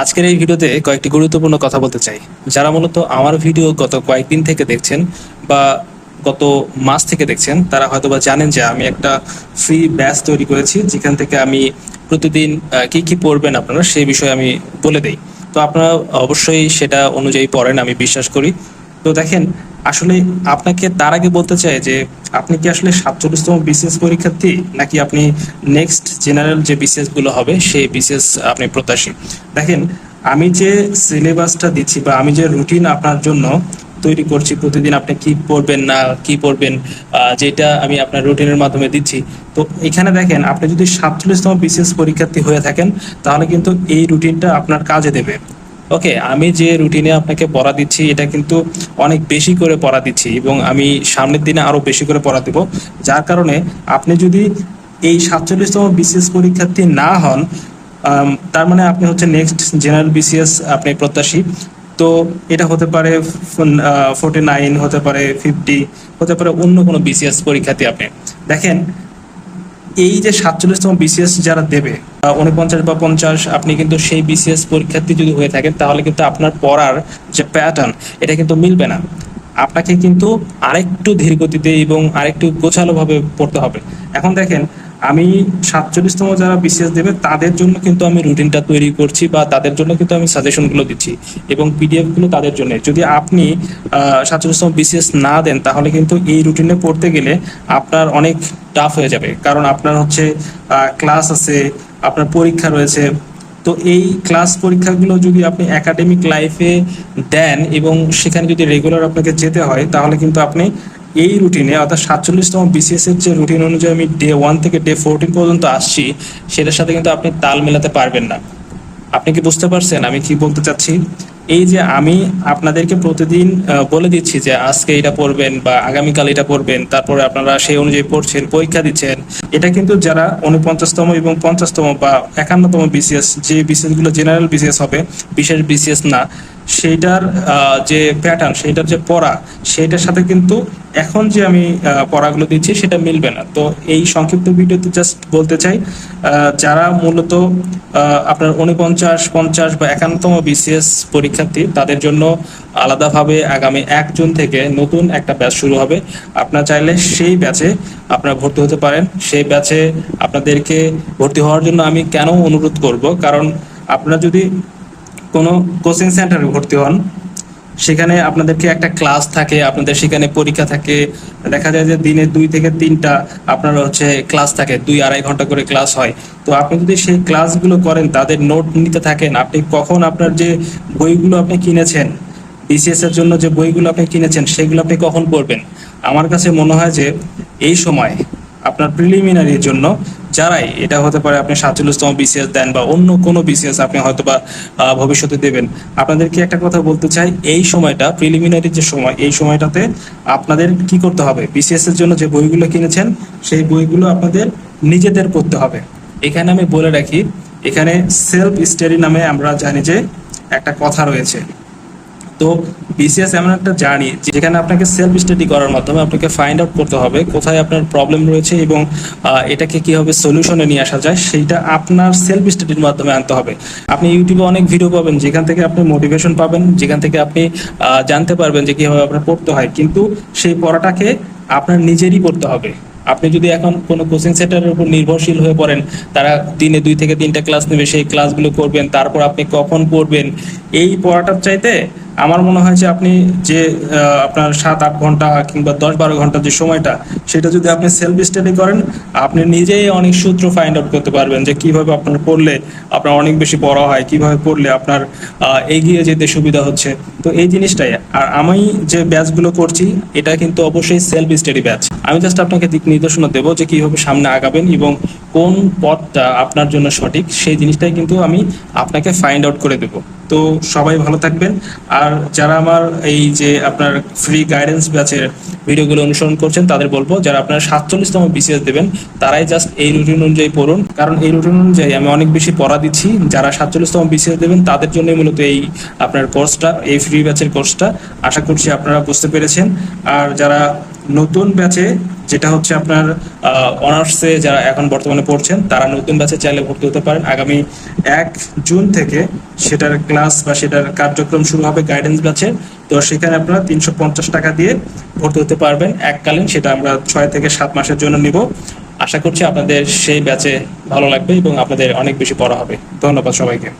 আজকের এই ভিডিওতে কয়েকটি গুরুত্বপূর্ণ কথা বলতে চাই। যারা মূলত আমার ভিডিও গত কয়েকদিন থেকে দেখছেন বা গত মাস থেকে দেখছেন, তারা হয়তো বা জানেন যে আমি একটা ফ্রি ব্যাচ তৈরি করেছি, যেখান থেকে আমি প্রতিদিন কি কি পড়বেন আপনারা সেই বিষয়ে আমি বলে দেই। তো আপনারা অবশ্যই সেটা অনুযায়ী পড়েন, আমি বিশ্বাস করি। তো দেখেন আসলে আপনাকে তার আগে বলতে চাই যে আপনি কি আসলে সাতচল্লিশতম বিসিএস পরীক্ষার্থী? নাকি আপনি নেক্সট জেনারেল যে বিসিএসগুলো হবে, সেই বিসিএস আপনি প্রত্যাশী? দেখেন, আমি যে সিলেবাসটা দিচ্ছি বা আমি যে রুটিন আপনার জন্য তৈরি করছি, প্রতিদিন আপনি কি পড়বেন না, কি পড়বেন যেটা আমি আপনার রুটিনের মাধ্যমে দিচ্ছি, তো এখানে দেখেন, আপনি যদি সাতচল্লিশতম বিসিএস পরীক্ষার্থী হয়ে থাকেন, তাহলে কিন্তু এই রুটিনটা আপনার কাজে দেবে। ওকে আমি যে রুটিনে আপনাকে পড়া দিচ্ছি, এটা কিন্তু অনেক বেশি করে পড়া দিচ্ছি এবং আমি সামনের দিনে আরও বেশি করে পড়া দেব। যার কারণে আপনি যদি এই সাতচল্লিশতম বিসিএস পরীক্ষার্থী না হন তার মানে আপনি হচ্ছে নেক্সট জেনারেল বিসিএস আপনি প্রত্যাশী। তো এটা হতে পারে ফোর্টি নাইন হতে পারে ফিফটি হতে পারে অন্য কোনো বিসিএস পরীক্ষার্থী আপনি। দেখেন, এই যে সাতচল্লিশতম বিসিএস যারা দেবে উনপঞ্চাশ বা পঞ্চাশ, আপনি কিন্তু সেই বিসিএস পরীক্ষার্থী যদি হয়ে থাকেন, তাহলে কিন্তু আপনার পড়ার যে প্যাটার্ন এটা কিন্তু মিলবে না। আপনাকে কিন্তু আরেকটু ধীর গতিতে এবং আরেকটু গোছালোভাবে পড়তে হবে। এখন দেখেন, আমি সাতচল্লিশতম যারা বিসিএস দেবে, তাদের জন্য কিন্তু আমি রুটিনটা তৈরি করছি বা তাদের জন্য কিন্তু আমি সাজেশনগুলো দিচ্ছি এবং পিডিএফগুলো তাদের জন্য। যদি আপনি সাতচল্লিশতম বিসিএস না দেন, তাহলে কিন্তু এই রুটিনে পড়তে গেলে আপনার অনেক টাফ হয়ে যাবে। কারণ আপনার হচ্ছে ক্লাস আছে আপনার পরীক্ষা রয়েছে। তো এই ক্লাস পরীক্ষাগুলো যদি আপনি একাডেমিক লাইফে দেন এবং সেখানে যদি রেগুলার আপনাকে যেতে হয়, তাহলে কিন্তু আপনি এই রুটিনে অর্থাৎ সাতচল্লিশতম বিসিএস এর যে রুটিন অনুযায়ী আমি ডে ওয়ান থেকে ডে ফোরটিন পর্যন্ত আসছি, সেটার সাথে কিন্তু আপনি তাল মেলাতে পারবেন না। আপনি কি বুঝতে পারছেন? আমি কি বলতে চাচ্ছি? এই যে আমি আপনাদেরকে প্রতিদিন বলে দিচ্ছি যে আজকে এটা পড়বেন বা আগামীকাল এটা পড়বেন, তারপরে আপনারা সেই অনুযায়ী পড়ছেন, পরীক্ষা দিচ্ছেন। এটা কিন্তু যারা উনপঞ্চাশতম এবং পঞ্চাশতম বা একান্নতম বিসিএস যে বিসিএসগুলো জেনারেল বিসিএস হবে, বিশেষ বিসিএস না সেইটার যে প্যাটার্ন সেইটার যে পড়া, সেইটার সাথে কিন্তু এখন যে আমি পড়াগুলো দিচ্ছি সেটা মিলবে না। তো এই সংক্ষিপ্ত ভিডিওতে জাস্ট বলতে চাই যারা মূলত আপনার উনপঞ্চাশ পঞ্চাশ বা একান্নতম বিসিএস পরীক্ষার্থী, তাদের জন্য আলাদাভাবে আগামী এক জুন থেকে নতুন একটা ব্যাচ শুরু হবে। আপনার চাইলে সেই ব্যাচে আপনারা ভর্তি হতে পারেন। সেই ব্যাচে আপনাদেরকে ভর্তি হওয়ার জন্য আমি কেন অনুরোধ করব? কারণ আপনারা যদি কোনো কোচিং সেন্টারে ভর্তি হন। সেখানে আপনাদেরকে একটা ক্লাস থাকে, আপনাদের সেখানে পরীক্ষা থাকে। দেখা যায় যে দিনে দুই থেকে তিনটা আপনার হচ্ছে ক্লাস থাকে, দুই আড়াই ঘণ্টা করে ক্লাস হয়। তো আপনি যদি সেই ক্লাসগুলো করেন, তাদের নোট নিতে থাকেন, আপনি কখন আপনার যে বইগুলো আপনি কিনেছেন বিসিএস এর জন্য যে বইগুলো আপনি কিনেছেন, সেগুলো আপনি কখন পড়বেন? আমার কাছে মনে হয় যে এই সময় আপনার প্রিলিমিনারির জন্য। যারাই, এটা হতে পারে আপনি সাতচল্লিশতম বিসিএস দেন বা অন্য কোনো বিসিএস আপনি হয়তো বা ভবিষ্যতে দেবেন। আপনাদেরকে একটা কথা বলতে চাই, এই সময়টা প্রিলিমিনারি যে সময়, এই সময়টাতে আপনাদের কি করতে হবে? বিসিএস এর জন্য যে বইগুলো কিনেছেন, সেই বইগুলো আপনাদের নিজেদের পড়তে হবে। এখানে আমি বলে রাখি, এখানে সেলফ স্টাডি নামে আমরা জানি যে একটা কথা রয়েছে। তো বিসিএস এমন একটা জার্নি যেখানে আপনাকে সেলফ স্টাডি করার মাধ্যমে আপনাকে ফাইন্ড আউট করতে হবে কোথায় আপনার প্রবলেম রয়েছে এবং এটাকে কীভাবে সলিউশনে নিয়ে আসা যায় সেইটা আপনার সেলফ স্টাডির মাধ্যমে আনতে হবে। আপনি ইউটিউবে অনেক ভিডিও পাবেন, যেখান থেকে আপনি মোটিভেশন পাবেন, যেখান থেকে আপনি জানতে পারবেন যে কীভাবে আপনার পড়তে হয়। কিন্তু সেই পড়াটাকে আপনার নিজেরই পড়তে হবে। আপনি যদি এখন কোনো কোচিং সেন্টারের উপর নির্ভরশীল হয়ে পড়েন, তারা দিনে দুই থেকে তিনটা ক্লাস নেবে, সেই ক্লাসগুলো করবেন, তারপর আপনি কখন পড়বেন, এই পড়াটার চাইতে আমার মনে হয় যে আপনি যে আপনার সাত আট ঘণ্টা কিংবা দশ বারো ঘণ্টা যে সময়টা, সেটা যদি আপনি সেলফ স্টাডি করেন, আপনি নিজেই অনেক সূত্র ফাইন্ড আউট করতে পারবেন যে কীভাবে আপনার পড়লে আপনার অনেক বেশি পড়া হয়, কীভাবে পড়লে আপনার এগিয়ে যেতে সুবিধা হচ্ছে। তো এই জিনিসটাই, আর আমি যে ব্যাচগুলো করছি, এটা কিন্তু অবশ্যই সেলফ স্টাডি ব্যাচ। আমি জাস্ট আপনাকে দিক নির্দেশনা দেবো যে কীভাবে সামনে আগাবেন এবং কোন পথটা আপনার জন্য সঠিক, সেই জিনিসটাই কিন্তু আমি আপনাকে ফাইন্ড আউট করে দেবো। তো সবাই ভালো থাকবেন, আর যারা আমার এই যে আপনার ফ্রি গাইডেন্স ব্যাচের ভিডিওগুলো অনুসরণ করছেন, তাদের বলব যারা আপনার সাতচল্লিশতম বিসিএস দেবেন, তারাই জাস্ট এই রুটিন অনুযায়ী পড়ুন। কারণ এই রুটিন অনুযায়ী আমি অনেক বেশি পড়া দিচ্ছি। যারা সাতচল্লিশতম বিসিএস দেবেন, তাদের জন্যই মূলত এই আপনার কোর্সটা এই ফ্রি ব্যাচের কোর্সটা আশা করছি আপনারা বুঝতে পেরেছেন। আর যারা নতুন ব্যাচে যেটা হচ্ছে আপনার অনার্সে যারা এখন বর্তমানে পড়ছেন, তারা নতুন ব্যাচে চাইলে ভর্তি হতে পারেন। আগামী এক জুন থেকে সেটার ক্লাস বা সেটার কার্যক্রম শুরু হবে গাইডেন্স ব্যাচে তো সেখানে আপনারা তিনশো পঞ্চাশ টাকা দিয়ে ভর্তি হতে পারবেন এককালীন, সেটা আমরা ছয় থেকে সাত মাসের জন্য নিব। আশা করছি আপনাদের সেই ব্যাচে ভালো লাগবে এবং আপনাদের অনেক বেশি পড়া হবে। ধন্যবাদ সবাইকে।